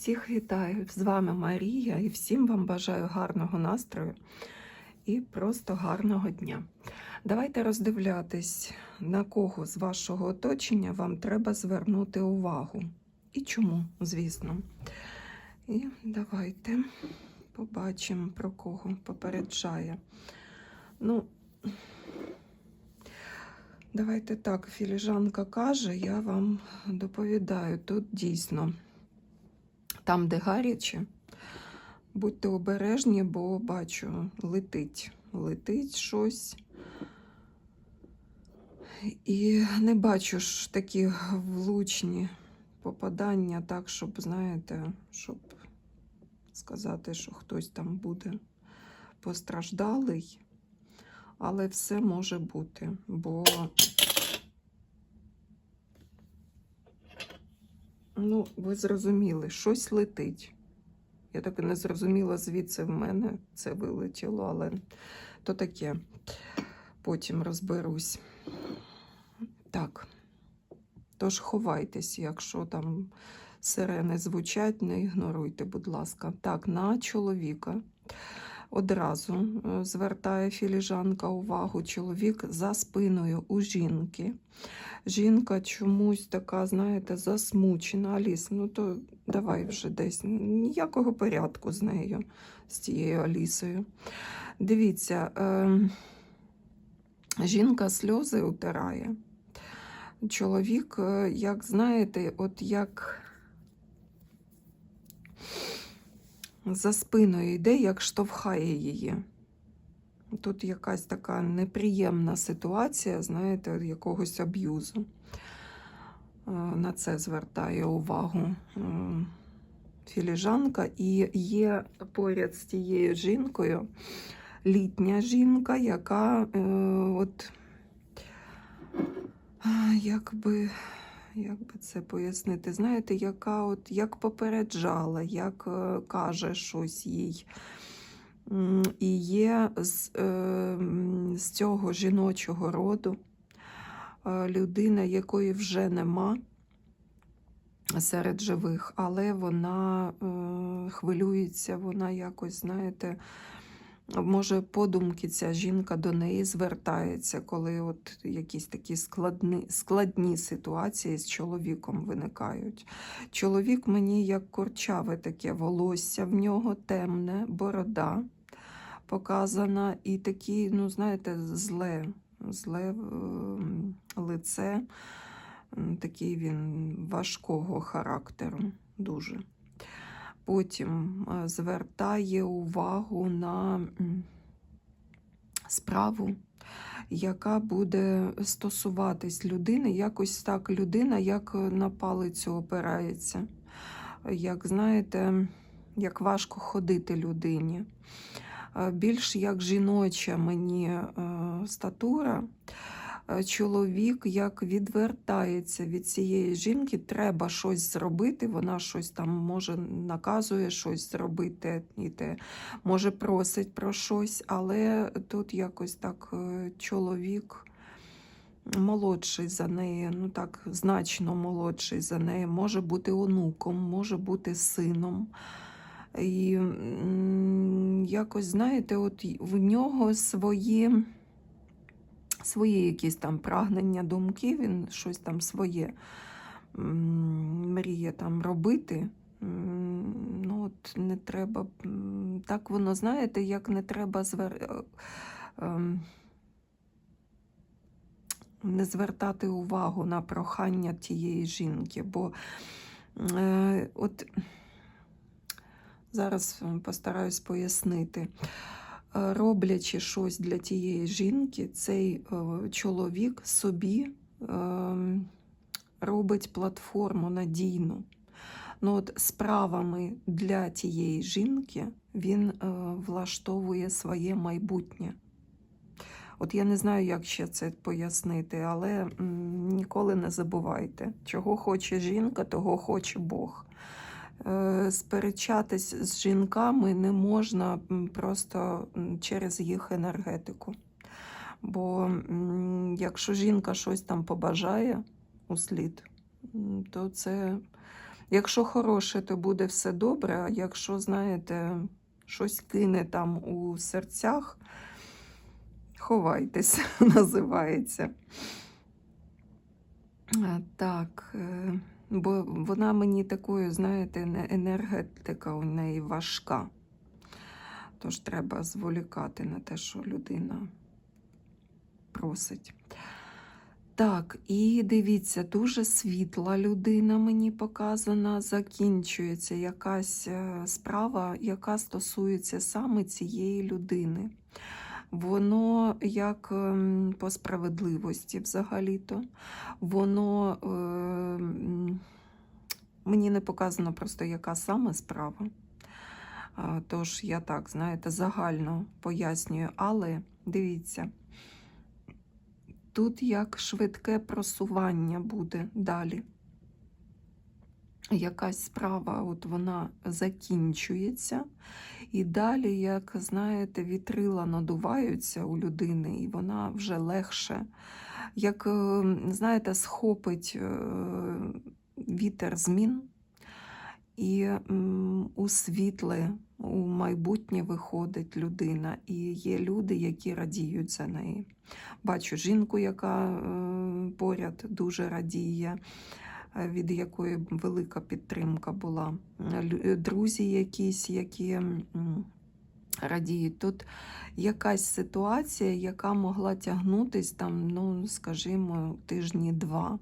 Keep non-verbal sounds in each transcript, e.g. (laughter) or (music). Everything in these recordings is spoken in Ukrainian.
Всіх вітаю! З вами Марія і всім вам бажаю гарного настрою і просто гарного дня. Давайте роздивлятись, на кого з вашого оточення вам треба звернути увагу. І чому, звісно. І давайте побачимо, про кого попереджає. Ну, давайте так, філіжанка каже, я вам доповідаю. Тут дійсно там, де гаряче, будьте обережні, бо бачу, летить, летить щось. І не бачу ж такі влучні попадання, так, щоб, знаєте, щоб сказати, що хтось там буде постраждалий, але все може бути, бо Ну, ви зрозуміли, щось летить. Я так і не зрозуміла, звідси в мене це вилетіло, але то таке. Потім розберусь. Так. Тож ховайтесь, якщо там сирени звучать, не ігноруйте, будь ласка. Так, на чоловіка. Одразу е, звертає філіжанка увагу чоловік за спиною у жінки. Жінка чомусь така, знаєте, засмучена. Аліс, ну то давай вже десь ніякого порядку з нею, з цією Алісою. Дивіться, е, жінка сльози утирає. Чоловік, е, як знаєте, от як за спиною йде, як штовхає її. Тут якась така неприємна ситуація, знаєте, якогось аб'юзу. Е, На це звертає увагу е, філіжанка. І є поряд з тією жінкою літня жінка, яка е, от, а, як би, це пояснити, знаєте, яка от як попереджала, як е, каже щось їй. І є з, е, з цього жіночого роду е, людина, якої вже нема серед живих, але вона хвилюється, вона якось, знаєте, може, подумки ця жінка до неї звертається, коли от якісь такі складні, складні ситуації з чоловіком виникають. Чоловік мені як курчаве таке волосся, в нього темне, борода показана, і такі, ну, знаєте, зле, зле ем, лице, такий він важкого характеру, дуже. Потім е, звертає увагу на справу, яка буде стосуватись людини, якось так людина, як на палицю опирається. Як знаєте, як важко ходити людині. Е, Більш як жіноча мені е, статура. Е, Чоловік як відвертається від цієї жінки, треба щось зробити. Вона щось там може наказує щось зробити, і те, може просить про щось, але тут якось так е, чоловік молодший за неї, ну так значно молодший за неї, може бути онуком, може бути сином. І якось, знаєте, от в нього свої, свої якісь там прагнення, думки, він щось там своє мріє там робити. Ну, от не треба. Так воно, знаєте, як не треба звер... е, ем, не звертати увагу на прохання тієї жінки, бо е, от зараз постараюсь пояснити. Роблячи щось для тієї жінки, цей е, чоловік собі е, робить платформу надійну. Ну, от справами для тієї жінки він е, влаштовує своє майбутнє. От я не знаю, як ще це пояснити, але ніколи не забувайте, чого хоче жінка, того хоче Бог. Е, Сперечатись з жінками не можна просто через їх енергетику. Бо якщо жінка щось там побажає у слід, то це Якщо хороше, то буде все добре, а якщо, знаєте, щось кине там у серцях, ховайтесь, (laughs) називається. Так, е, бо вона мені такою, знаєте, не- енергетика у неї важка. Тож треба зволікати на те, що людина просить. Так, і дивіться, дуже світла людина мені показана. Закінчується якась е, справа, яка стосується саме цієї людини. Воно як ем, по справедливості взагалі-то. Воно е, мені не показано просто, яка саме справа. Тож я так, знаєте, загально пояснюю, але дивіться, тут як швидке просування буде далі. Якась справа, от вона закінчується, і далі, як знаєте, вітрила надуваються у людини, і вона вже легше, як, е, знаєте, схопить е, вітер змін і у світле, у майбутнє виходить людина, і є люди, які радіють за неї. Бачу жінку, яка е, поряд дуже радіє, від якої велика підтримка була. Е, Друзі якісь, які радіють. Тут якась ситуація, яка могла тягнутись там, ну, скажімо, тижні два,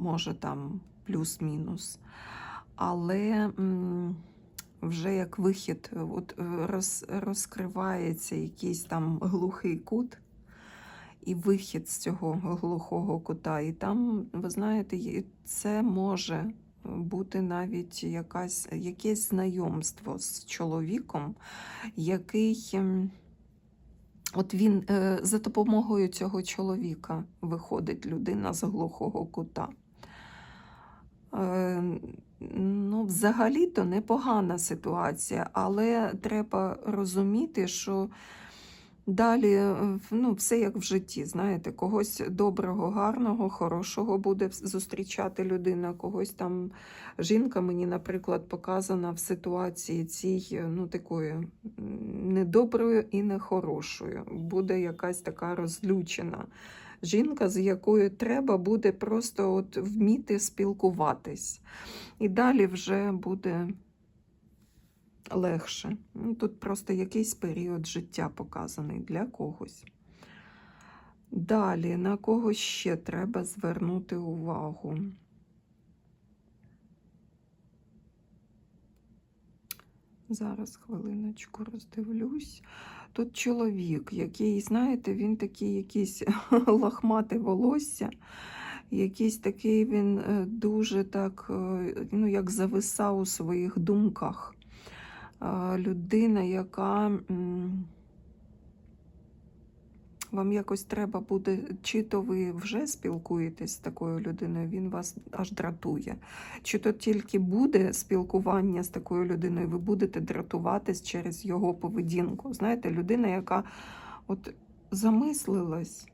може там плюс-мінус. Але вже як вихід, е, от е, роз, розкривається якийсь там глухий кут, і вихід з цього глухого кута. І там, ви знаєте, це може бути навіть якась, якесь знайомство з чоловіком, який. ем, От він е, за допомогою цього чоловіка виходить людина з глухого кута. Е, ну, взагалі-то непогана ситуація, але треба розуміти, що далі е, ну, все як в житті. Знаєте, когось доброго, гарного, хорошого буде зустрічати людина, когось там жінка мені, наприклад, показана в ситуації цій е, ну, такої недоброю і нехорошою. Буде якась така розлючена жінка, з якою треба буде просто от вміти спілкуватись. І далі вже буде легше. Ну, Тут просто якийсь період життя показаний для когось. Далі, на кого ще треба звернути увагу? Зараз хвилиночку роздивлюсь. Тут чоловік, який, знаєте, він такий якийсь (laughs) лохмате волосся, якийсь такий він е, дуже так, е, ну, як зависав у своїх думках. Людина, яка вам якось треба буде, чи то ви вже спілкуєтесь з такою людиною, він вас аж дратує. Чи то тільки буде спілкування з такою людиною, ви будете дратуватись через його поведінку. Знаєте, людина, яка от замислилась,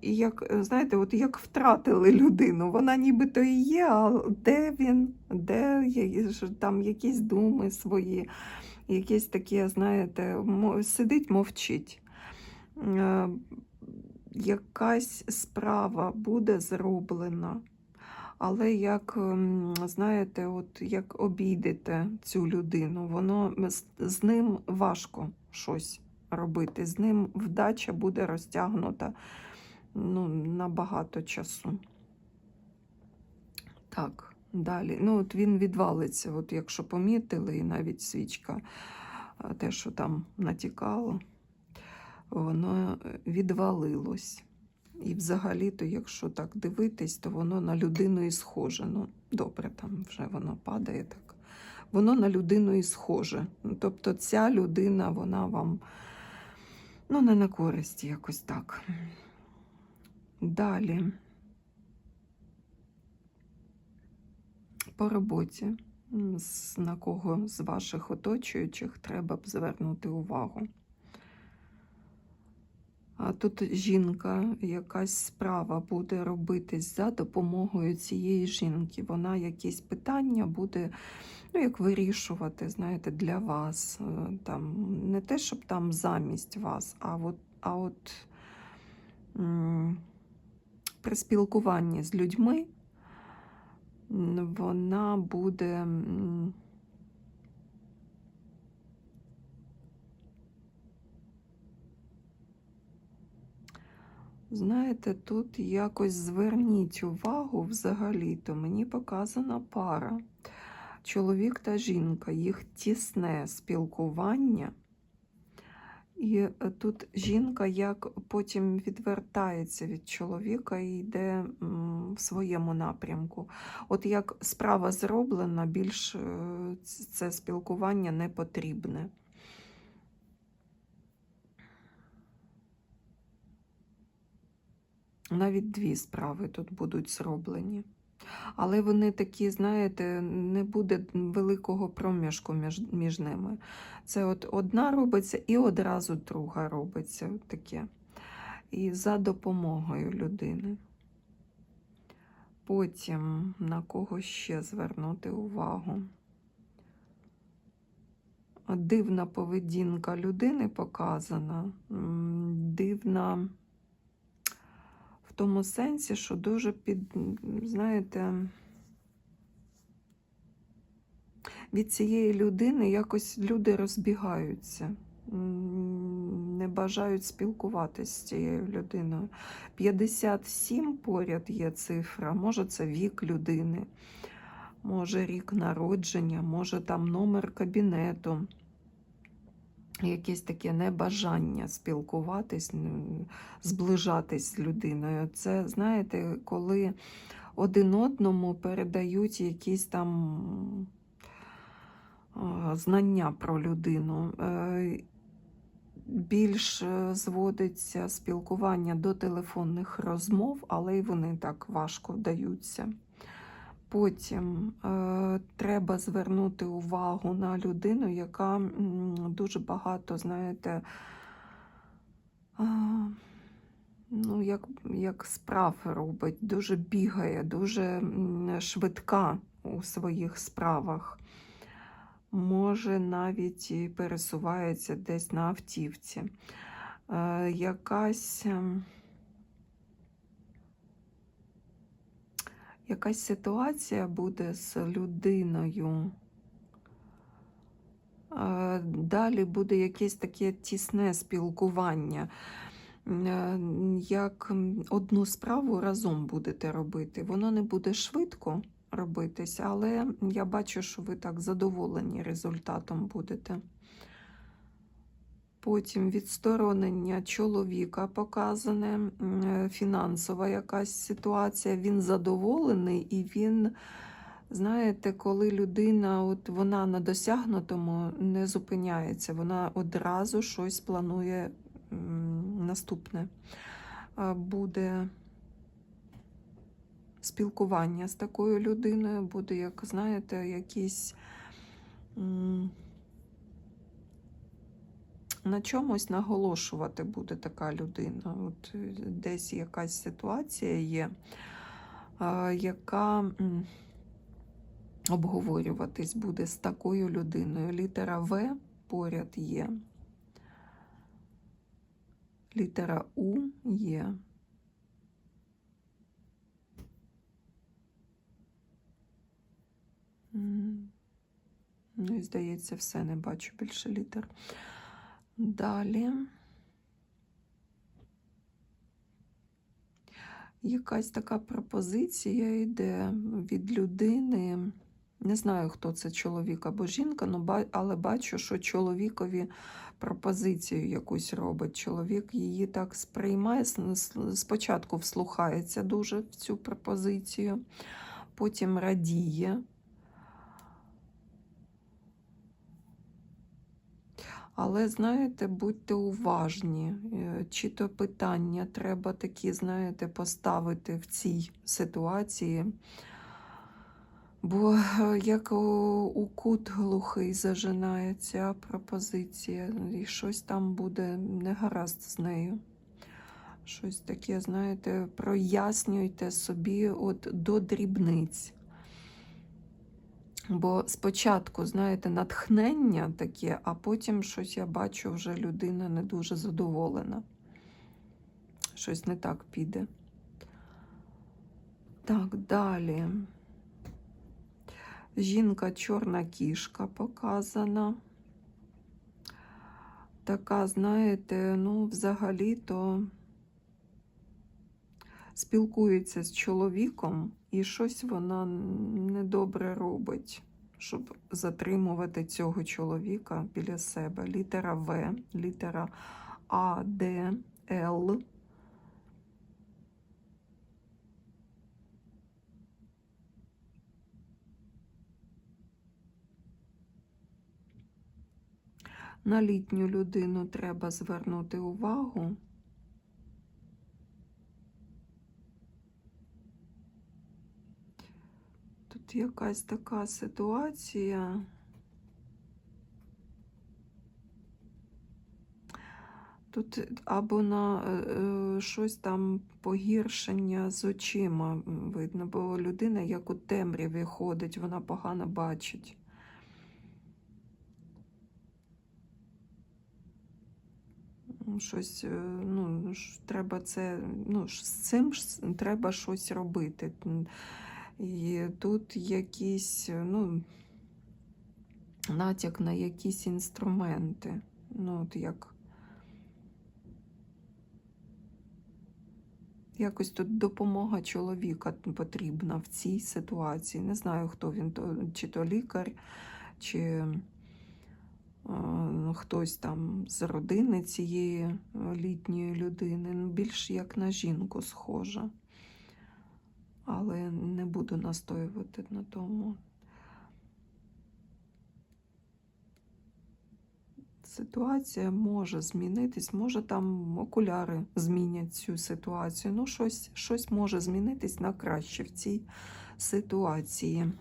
і як, знаєте, от як втратили людину, вона нібито і є, а де він, де є, там якісь думи свої, якісь такі, знаєте, сидить, мовчить. Е, Якась справа буде зроблена. Але як, ем, знаєте, от як обійдете цю людину, воно з ним важко щось робити. З ним вдача буде розтягнута ну, на багато часу. Так, далі. Ну, от він відвалиться, от якщо помітили, і навіть свічка, те, що там натікало, воно е, відвалилось. І взагалі-то, якщо так дивитись, то воно на людину і схоже. Ну, добре, там вже воно падає так. Воно на людину і схоже. Ну, Тобто ця людина, вона вам ну, не на користь якось так. Далі. По роботі. На кого з ваших оточуючих треба б звернути увагу. А тут жінка, якась справа буде робитись за допомогою цієї жінки. Вона якісь питання буде ну, як вирішувати, знаєте, для вас. Е, Там, не те, щоб там замість вас, а от, а от при спілкуванні з людьми вона буде. Знаєте, тут якось зверніть увагу взагалі, то мені показана пара. Чоловік та жінка, їх тісне спілкування. І е, тут жінка як потім відвертається від чоловіка і йде в своєму напрямку. От як справа зроблена, більш е, це спілкування не потрібне. Навіть дві справи тут будуть зроблені. Але вони такі, знаєте, не буде великого проміжку між, між ними. Це от одна робиться і одразу друга робиться. Таке. І за допомогою людини. Потім на кого ще звернути увагу. Дивна поведінка людини показана. Дивна тому сенсі, що дуже під, знаєте, від цієї людини якось люди розбігаються, не бажають спілкуватися з цією людиною. 57 поряд є цифра, може це вік людини, може рік народження, може там номер кабінету. Якесь таке небажання спілкуватись, зближатись з людиною. Це, знаєте, коли один одному передають якісь там знання про людину. Е, Більш е, зводиться спілкування до телефонних розмов, але й вони так важко вдаються. Потім е, треба звернути увагу на людину, яка дуже багато, знаєте, а, ну, як, як справ робить, дуже бігає, дуже швидка у своїх справах. Може, навіть і пересувається десь на автівці. Е, якась. Якась ситуація буде з людиною. Е, Далі буде якесь таке тісне спілкування. Е, Як одну справу разом будете робити. Воно не буде швидко робитись, але я бачу, що ви так задоволені результатом будете. Потім відсторонення чоловіка показане, е, фінансова якась ситуація. Він задоволений і він, знаєте, коли людина от вона на досягнутому не зупиняється, вона одразу щось планує наступне. Буде спілкування з такою людиною, буде, як знаєте, якісь. На чомусь наголошувати буде така людина. От е, десь якась ситуація є, яка обговорюватись буде з такою людиною. Літера В поряд є. Літера У є. Ну і здається, все не бачу більше літер. Далі. Якась така пропозиція йде від людини. Не знаю, хто це чоловік або жінка, але бачу, що чоловікові пропозицію якусь робить. Чоловік її так сприймає, спочатку вслухається дуже в цю пропозицію, потім радіє. Але, знаєте, будьте уважні, е, чи то питання треба такі, знаєте, поставити в цій ситуації. Бо е, як у, кут глухий зажинає ця пропозиція, і щось там буде негаразд з нею. Щось таке, знаєте, прояснюйте собі от до дрібниць. Бо спочатку, знаєте, натхнення таке, а потім щось я бачу, вже людина не дуже задоволена. Щось не так піде. Так, далі. Жінка чорна кішка показана. Така, знаєте, ну, взагалі-то спілкується з чоловіком, і щось вона недобре робить, щоб затримувати цього чоловіка біля себе. Літера В, літера А, Д, Л. На літню людину треба звернути увагу. Тут якась така ситуація. Тут або на е, е, щось там погіршення з очима видно, бо людина як у темряві ходить, вона погано бачить. Щось, е, ну, треба це, ну, з цим треба щось робити. І тут якісь, е, ну, натяк на якісь інструменти. Ну, от як. Якось тут допомога чоловіка потрібна в цій ситуації. Не знаю, хто він, чи то лікар, чи е, хтось там з родини цієї е, літньої людини. Ну, більш як на жінку схожа. Але не буду настоювати на тому. Ситуація може змінитись, може там окуляри змінять цю ситуацію. Ну, щось, щось може змінитись на краще в цій ситуації.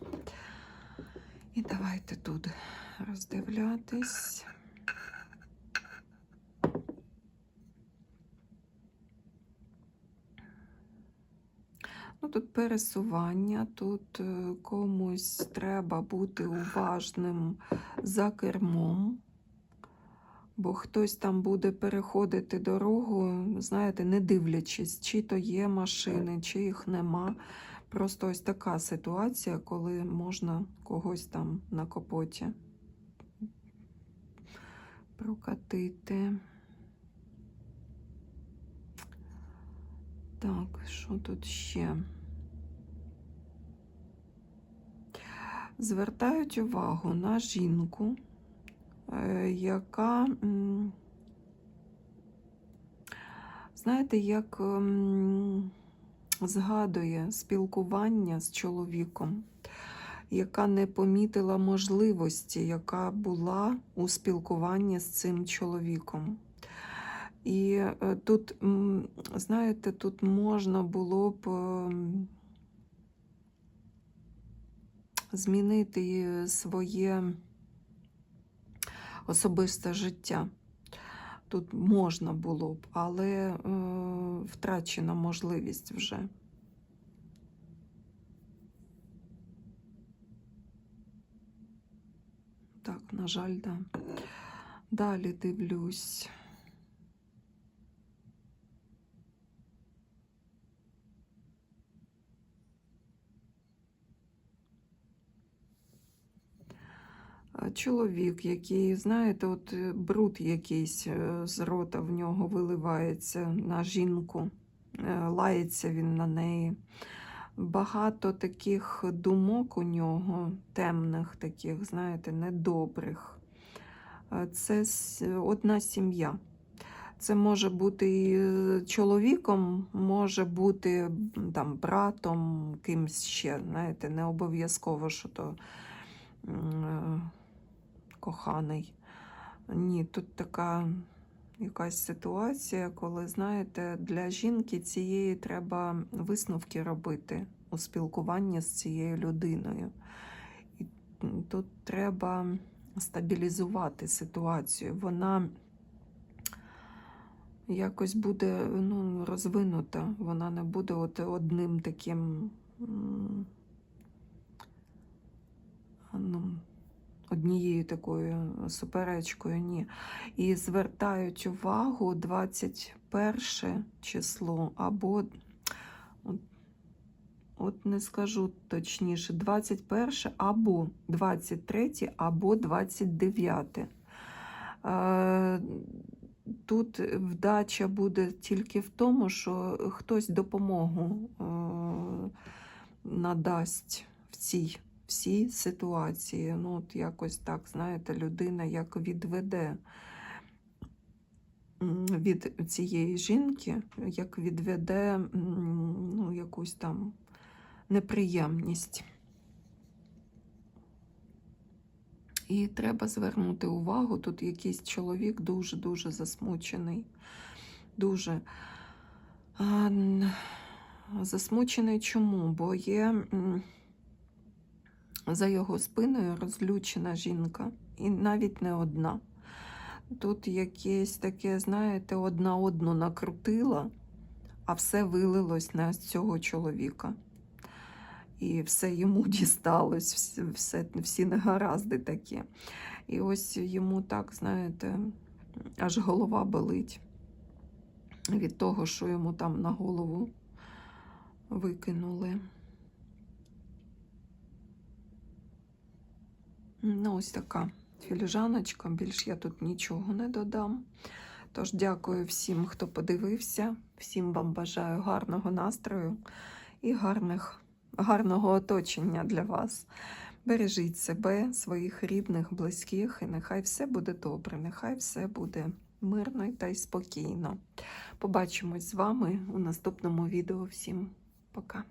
І давайте тут роздивлятись. Ну, тут пересування, тут е, комусь треба бути уважним за кермом, бо хтось там буде переходити дорогу, знаєте, не дивлячись, чи то є машини, чи їх нема. Просто ось така ситуація, коли можна когось там на капоті прокатити. Так, що тут ще? Звертають увагу на жінку, е, яка, знаєте, як згадує спілкування з чоловіком, яка не помітила можливості, яка була у спілкуванні з цим чоловіком. І е, тут, знаєте, тут можна було б ем, змінити своє особисте життя. Тут можна було б, але е, втрачена можливість вже. Так, на жаль, да. Далі дивлюсь. Чоловік, який, знаєте, от е, бруд якийсь е, з рота в нього виливається на жінку, е, лається він на неї. Багато таких думок у нього, темних, таких, знаєте, недобрих. Це одна сім'я. Це може бути і чоловіком, може бути там братом, кимсь ще, знаєте, не обов'язково, що то коханий. Ні, тут така якась ситуація, коли, знаєте, для жінки цієї треба висновки робити у спілкуванні з цією людиною. І тут треба стабілізувати ситуацію. Вона якось буде ну, розвинута. Вона не буде от одним таким. Ну, однією такою суперечкою, ні. І звертають увагу 21 число або, от, не скажу точніше, 21 або 23 або 29. Е, Тут вдача буде тільки в тому, що хтось допомогу е, надасть в цій всій ситуації. Ну, от якось так, знаєте, людина як відведе від цієї жінки, як відведе ну, якусь там неприємність. І треба звернути увагу, тут якийсь чоловік дуже-дуже засмучений. Дуже засмучений чому? Бо є за його спиною розлючена жінка, і навіть не одна. Тут якесь таке, знаєте, одна одну накрутила, а все вилилось на цього чоловіка. І все йому (laughs) дісталось, все, всі негаразди такі. І ось йому так, знаєте, аж голова болить від того, що йому там на голову викинули. Ну, ось така філіжаночка, більш я тут нічого не додам. Тож дякую всім, хто подивився. Всім вам бажаю гарного настрою і гарних, гарного оточення для вас. Бережіть себе, своїх рідних, близьких, і нехай все буде добре, нехай все буде мирно та й спокійно. Побачимось з вами у наступному відео. Всім пока!